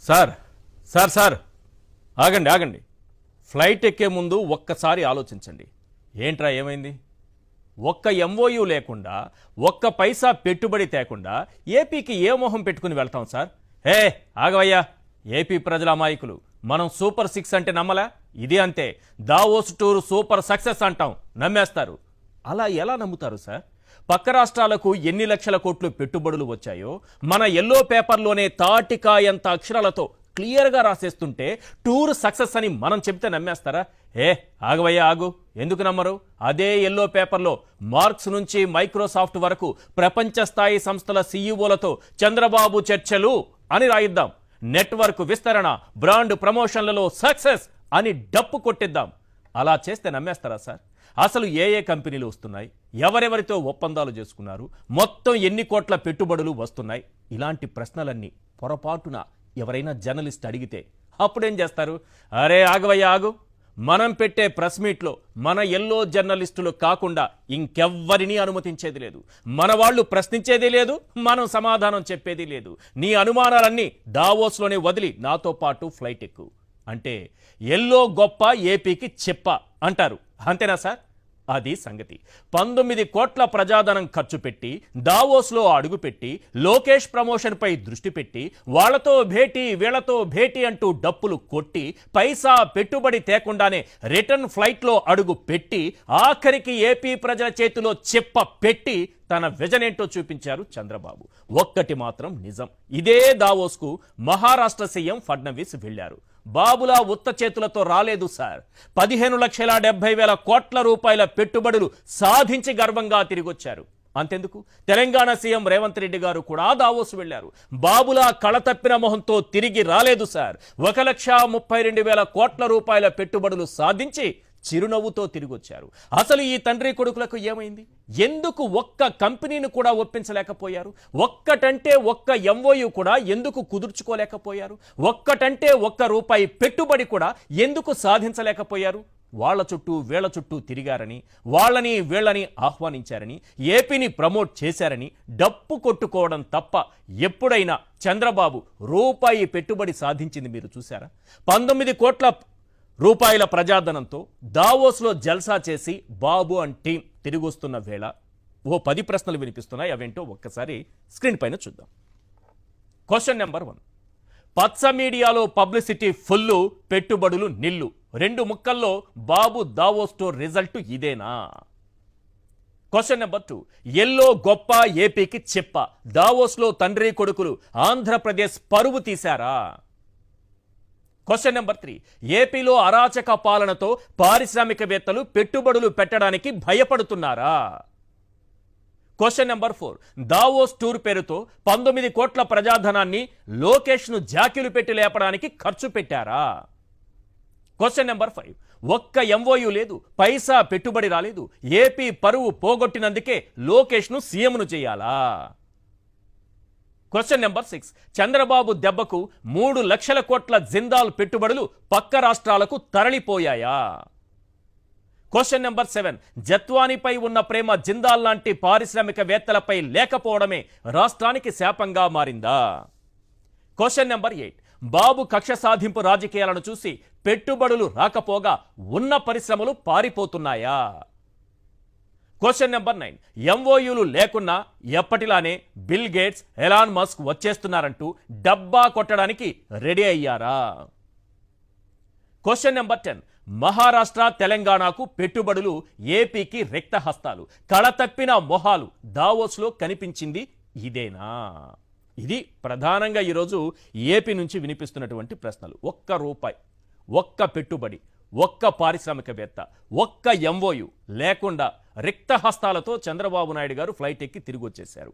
Sir sir sir. ఆగండి ఆగండి. Flight ఎక్కే ముందు ఒక్కసారి ఆలోచించండి. ఏంట్రా ఏమైంది? ఒక్క ఎంఓయూ లేకుండా ఒక్క పైసా పెట్టుబడి తేకుండా ఏపీకి ఏ మొహం పెట్టుకుని వెళ్తాం సార్? ఏ ఆగవయ్యా. ఏపీ ప్రజల అమాయకులు. మనం సూపర్ సిక్స్ అంటే నమ్మలా? ఇది అంతే. దావోస్ టూర్ సూపర్ సక్సెస్ అంటాం. నమ్మేస్తారు. అలా ఎలా నమ్ముతారు సార్? పక్క రాష్ట్రాలకు ఎన్ని లక్షల కోట్లు పెట్టుబడులు వచ్చాయో మన ఎల్లో పేపర్లోనే తాటికాయంత అక్షరాలతో క్లియర్గా రాసేస్తుంటే టూర్ సక్సెస్ అని మనం చెప్తే నమ్మేస్తారా? ఏ ఆగవయ్యా ఆగు. ఎందుకు నమ్మరు? అదే ఎల్లో పేపర్లో మార్క్స్ నుంచి మైక్రోసాఫ్ట్ వరకు ప్రపంచ స్థాయి సంస్థల సీఈఓలతో చంద్రబాబు చర్చలు అని రాయిద్దాం. నెట్వర్క్ విస్తరణ బ్రాండ్ ప్రమోషన్లలో సక్సెస్ అని డప్పు కొట్టిద్దాం. అలా చేస్తే నమ్మేస్తారా సార్? అసలు ఏ ఏ కంపెనీలు వస్తున్నాయి? ఎవరెవరితో ఒప్పందాలు చేసుకున్నారు? మొత్తం ఎన్ని కోట్ల పెట్టుబడులు వస్తున్నాయి? ఇలాంటి ప్రశ్నలన్నీ పొరపాటున ఎవరైనా జర్నలిస్ట్ అడిగితే అప్పుడేం చేస్తారు? అరే ఆగవయ్య ఆగు. మనం పెట్టే ప్రెస్ మీట్లో మన ఎల్లో జర్నలిస్టులు కాకుండా ఇంకెవ్వరినీ అనుమతించేది లేదు. మన వాళ్ళు ప్రశ్నించేది లేదు మనం సమాధానం చెప్పేది లేదు. నీ అనుమానాలన్నీ దావోస్లోనే వదిలి నాతో పాటు ఫ్లైట్ ఎక్కు. అంటే ఎల్లో గొప్ప ఏపీకి చెప్ప అంటారు. అంతేనా సార్? అది సంగతి. పంతొమ్మిది కోట్ల ప్రజాధనం ఖర్చు పెట్టి దావోస్లో అడుగుపెట్టి లోకేష్ ప్రమోషన్పై దృష్టి పెట్టి వాళ్ళతో భేటీ వీళ్ళతో భేటీ అంటూ డప్పులు కొట్టి పైసా పెట్టుబడి తేకుండానే రిటర్న్ ఫ్లైట్లో అడుగు పెట్టి ఆఖరికి ఏపీ ప్రజల చేతిలో చెప్ప పెట్టి తన విజనేంటో చూపించారు చంద్రబాబు. ఒక్కటి మాత్రం నిజం. ఇదే దావోస్కు మహారాష్ట్ర సీఎం ఫడ్నవీస్ వెళ్ళారు బాబులా ఉత్త చేతులతో రాలేదు సార్. పదిహేను లక్షల డెబ్బై వేల కోట్ల రూపాయల పెట్టుబడులు సాధించి గర్వంగా తిరిగొచ్చారు. అంతెందుకు? తెలంగాణ సీఎం రేవంత్ రెడ్డి గారు కూడా దావోసు వెళ్ళారు బాబులా కళతప్పిన మొహంతో తిరిగి రాలేదు సార్. ఒక లక్ష ముప్పై రెండు వేల కోట్ల రూపాయల పెట్టుబడులు సాధించి చిరునవ్వుతో తిరిగొచ్చారు. అసలు ఈ తండ్రి కొడుకులకు ఏమైంది? ఎందుకు ఒక్క కంపెనీని కూడా ఒప్పించలేకపోయారు? ఒక్కటంటే ఒక్క ఎంఓయు కూడా ఎందుకు కుదుర్చుకోలేకపోయారు? ఒక్కటంటే ఒక్క రూపాయి పెట్టుబడి కూడా ఎందుకు సాధించలేకపోయారు? వాళ్ళ చుట్టూ వీళ్ళ చుట్టూ తిరిగారని వాళ్ళని వీళ్ళని ఆహ్వానించారని ఏపీని ప్రమోట్ చేశారని డప్పు కొట్టుకోవడం తప్ప ఎప్పుడైనా చంద్రబాబు రూపాయి పెట్టుబడి సాధించింది మీరు చూసారా పంతొమ్మిది కోట్ల రూపాయల ప్రజాధనంతో దావోస్లో జల్సా చేసి బాబు అండ్ టీం తిరిగొస్తున్న వేళ ఓ పది ప్రశ్నలు వినిపిస్తున్నాయి. అవేంటో ఒక్కసారి స్క్రీన్ పైన చూద్దాం. క్వశ్చన్ నెంబర్ వన్ పచ్చ మీడియాలో పబ్లిసిటీ ఫుల్లు పెట్టుబడులు నిల్లు. రెండు ముక్కల్లో బాబు దావోస్టో రిజల్ట్ ఇదేనా? క్వశ్చన్ నెంబర్ టూ ఎల్లో గొప్ప ఏపీకి చెప్ప. దావోస్లో తండ్రి కొడుకులు ఆంధ్రప్రదేశ్ పరువు తీశారా? క్వశ్చన్ నెంబర్ త్రీ ఏపీలో అరాచక పాలనతో పారిశ్రామికవేత్తలు పెట్టుబడులు పెట్టడానికి భయపడుతున్నారా? Question number four Davos tour పేరుతో పంతొమ్మిది కోట్ల ప్రజాధనాన్ని లోకేష్ను జాకీలు పెట్టి లేపడానికి ఖర్చు పెట్టారా? క్వశ్చన్ నెంబర్ ఫైవ్ ఒక్క ఎంఓయూ లేదు పైసా పెట్టుబడి రాలేదు. ఏపీ పరువు పోగొట్టినందుకే లోకేష్ను సీఎంను చేయాలా? Question number six. చంద్రబాబు దెబ్బకు మూడు లక్షల కోట్ల జిందాల్ పెట్టుబడులు పక్క రాష్ట్రాలకు తరలిపోయాయా? Question number seven. జత్వానిపై ఉన్న ప్రేమ జిందాల్ లాంటి పారిశ్రామికవేత్తలపై లేకపోవడమే రాష్ట్రానికి శాపంగా మారిందా? Question number eight. బాబు కక్ష సాధింపు రాజకీయాలను చూసి పెట్టుబడులు రాకపోగా ఉన్న పరిశ్రమలు పారిపోతున్నాయా? Question number nine. ఎంఓయూలు లేకున్నా ఎప్పటిలానే బిల్ గేట్స్ ఎలాన్ మస్క్ వచ్చేస్తున్నారంటూ డబ్బా కొట్టడానికి రెడీ అయ్యారా? Question number ten. మహారాష్ట్ర తెలంగాణకు పెట్టుబడులు ఏపీకి రిక్తహస్తాలు కళతప్పిన మొహాలు దావోస్లో కనిపించింది ఇదేనా? ఇది ప్రధానంగా ఈరోజు ఏపీ నుంచి వినిపిస్తున్నటువంటి ప్రశ్నలు. ఒక్క రూపాయి ఒక్క పెట్టుబడి ఒక్క పారిశ్రామికవేత్త ఒక్క ఎంఓయు లేకుండా రిక్త హస్తాలతో చంద్రబాబు నాయుడు గారు ఫ్లైట్ ఎక్కి తిరిగి వచ్చేశారు